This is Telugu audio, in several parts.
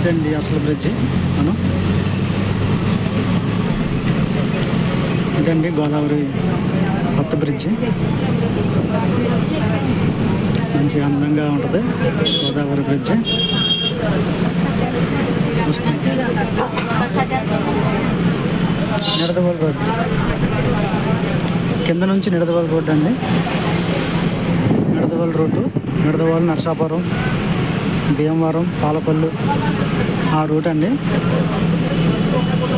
ఇదండి అసలు బ్రిడ్జి? మనం ఇదండి గోదావరి కొత్త బ్రిడ్జి. మంచిగా అందంగా ఉంటుంది. గోదావరి బ్రిడ్జి. చూస్తుంది రోడ్ కింద నుంచి నిడదవోలు రోడ్ అండి. నిడదవోలు రోడ్డు. నిడదవోలు నర్సాపురం. భీమవరం పాలపల్లు ఆ రూట్ అండి.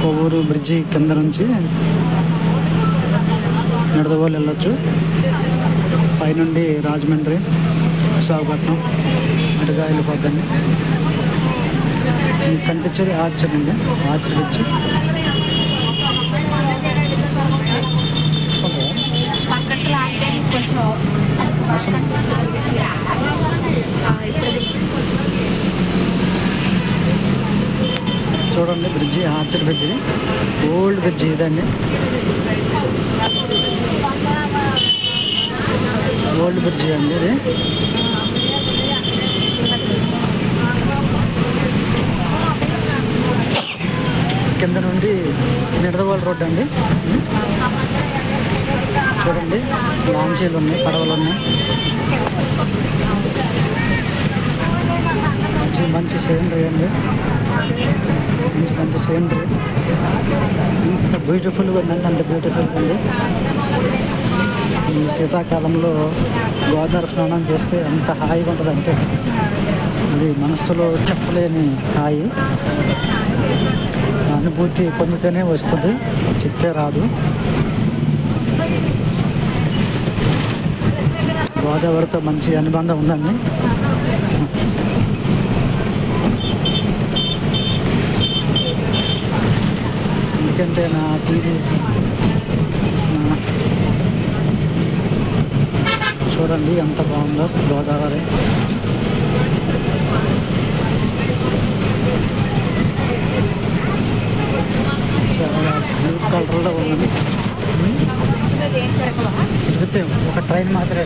కొవ్వూరు బ్రిడ్జి కింద నుంచి నిడదవోలు వెళ్ళొచ్చు. పైనుండి రాజమండ్రి విశాఖపట్నం అటుగా వెళ్ళిపోద్దండి. కనిపించేది ఆర్చర్ అండి. ఆర్చర్ బ్రిడ్జ్ పక్కట్లో అంటే కొంచెం అసలు ఆ, ఇప్పుడు చూడండి ఆర్చర్ బ్రిడ్జి ఓల్డ్ బ్రిడ్జి ఇదండి ఓల్డ్ బ్రిడ్జి అండి ఇది. కింద నుండి నిడదవాల రోడ్ అండి. చూడండి. లాంచీలు ఉన్నాయి పడవలు ఉన్నాయి. మంచి మంచి సీనరీ అండి. మంచి మంచి సీనరీ ఎంత బ్యూటిఫుల్గా ఉందండి అంత బ్యూటిఫుల్గా ఉంది. ఈ శీతాకాలంలో గోదావరి స్నానం చేస్తే ఎంత హాయిగా ఉంటుందంటే అది మనస్సులో చెప్పలేని హాయి. ఆ అనుభూతి పొందితేనే వస్తుంది చెప్తే రాదు. గోదావరితో మంచి అనుబంధం ఉందండి. ఎందుకంటే నా టీవీ చూడండి ఎంత బాగుందో గోదావరి. చాలా బ్లూ కలర్లో ఉంది తిరిగితే ఒక ట్రైన్ మాత్రమే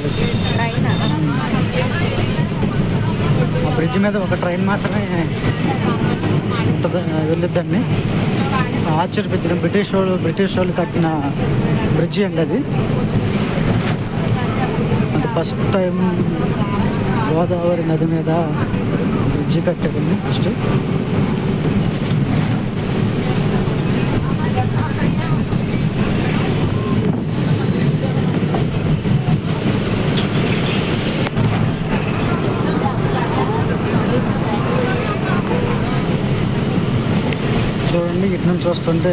ఆ బ్రిడ్జ్ మీద ఒక ట్రైన్ మాత్రమే ఉంటుంది వెళ్ళొద్దండి. ఆర్చర్ బ్రిటిష్ వాళ్ళు బ్రిటిష్ వాళ్ళు కట్టిన బ్రిడ్జి అండి అది. అది ఫస్ట్ టైం గోదావరి నది మీద బ్రిడ్జి కట్టారండి ఫస్ట్ చూడండి ఇటు నుంచి చూస్తుంటే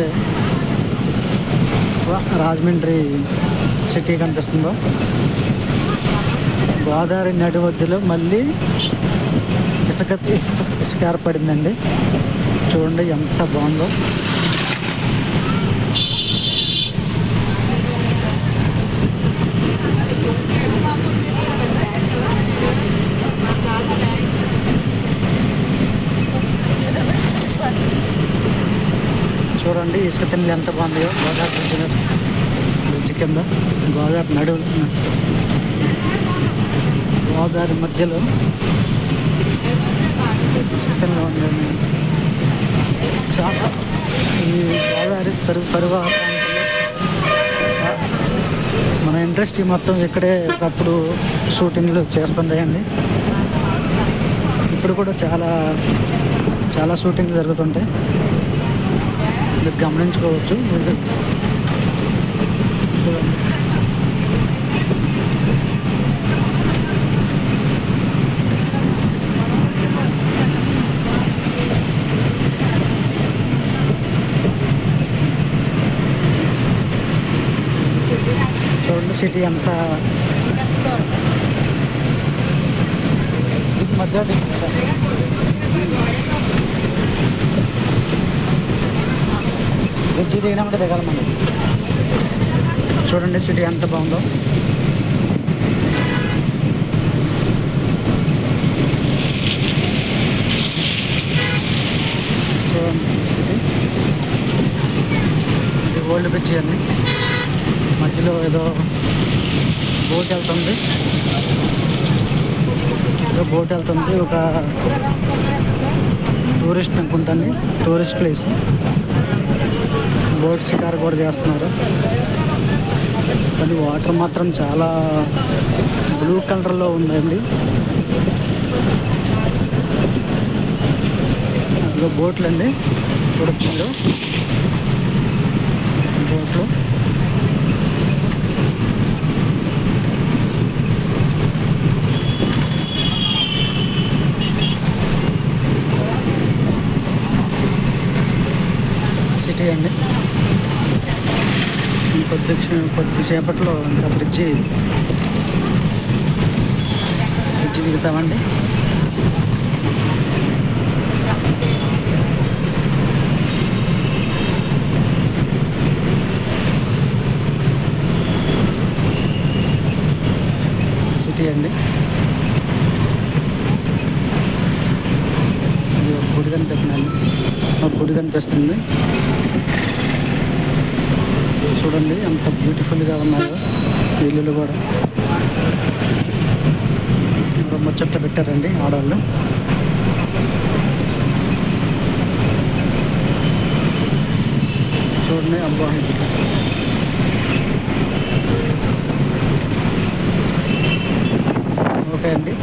రాజమండ్రి సిటీ కనిపిస్తుందో. గోదావరి నడి వద్దులో మళ్ళీ ఇసుక ఇసుక ఇసుక ఏర్పడిందండి. చూడండి ఎంత బాగుందో చూడండి ఇసుక తిండి ఎంత బాగుందో? గోదావరి బ్రిడ్జ్ బ్రిడ్జ్ కింద గోదావరి నడువు. గోదావరి మధ్యలో ఇసుక ఉండే చాలా ఈ గోదావరి సరు పరువా మన ఇండస్ట్రీ మొత్తం ఇక్కడే ఒకప్పుడు షూటింగ్లు చేస్తుండేయండి. ఇప్పుడు కూడా చాలా చాలా షూటింగ్లు జరుగుతుంటాయి. మీరు గమనించుకోవచ్చు మీరు చూడండి. చూడండి సిటీ అంతా ఇది మధ్య బ్రిడ్జి దిగినామంటే దిగాలమండి చూడండి సిటీ ఎంత బాగుందో. చూడండి సిటీ. ఇది ఓల్డ్ బ్రిడ్జి అండి. మధ్యలో ఏదో బోట్ వెళ్తుంది. ఏదో బోట్ వెళ్తుంది. ఒక టూరిస్ట్ అనుకుంటాను. Tourist place. బోట్ షికారు కూడా చేస్తున్నారు. కానీ వాటర్ మాత్రం చాలా బ్లూ కలర్లో ఉందండి. అందులో బోట్లు అండి చూడొచ్చు మీరు? బోట్లు. సిటీ అండి. కొద్ది కొద్దిసేపట్లో ఇంకా బ్రిడ్జి బ్రిడ్జి దిగుతామండి సిటీ అండి. గుడి కనిపిస్తుందండి మాకు గుడి కనిపిస్తుంది. చూడండి ఎంత బ్యూటిఫుల్గా ఉన్నాయో ఇల్లులు కూడా. ముచ్చట్లు పెట్టారండి ఆడవాళ్ళు. చూడండి అబ్బా. ఓకే అండి.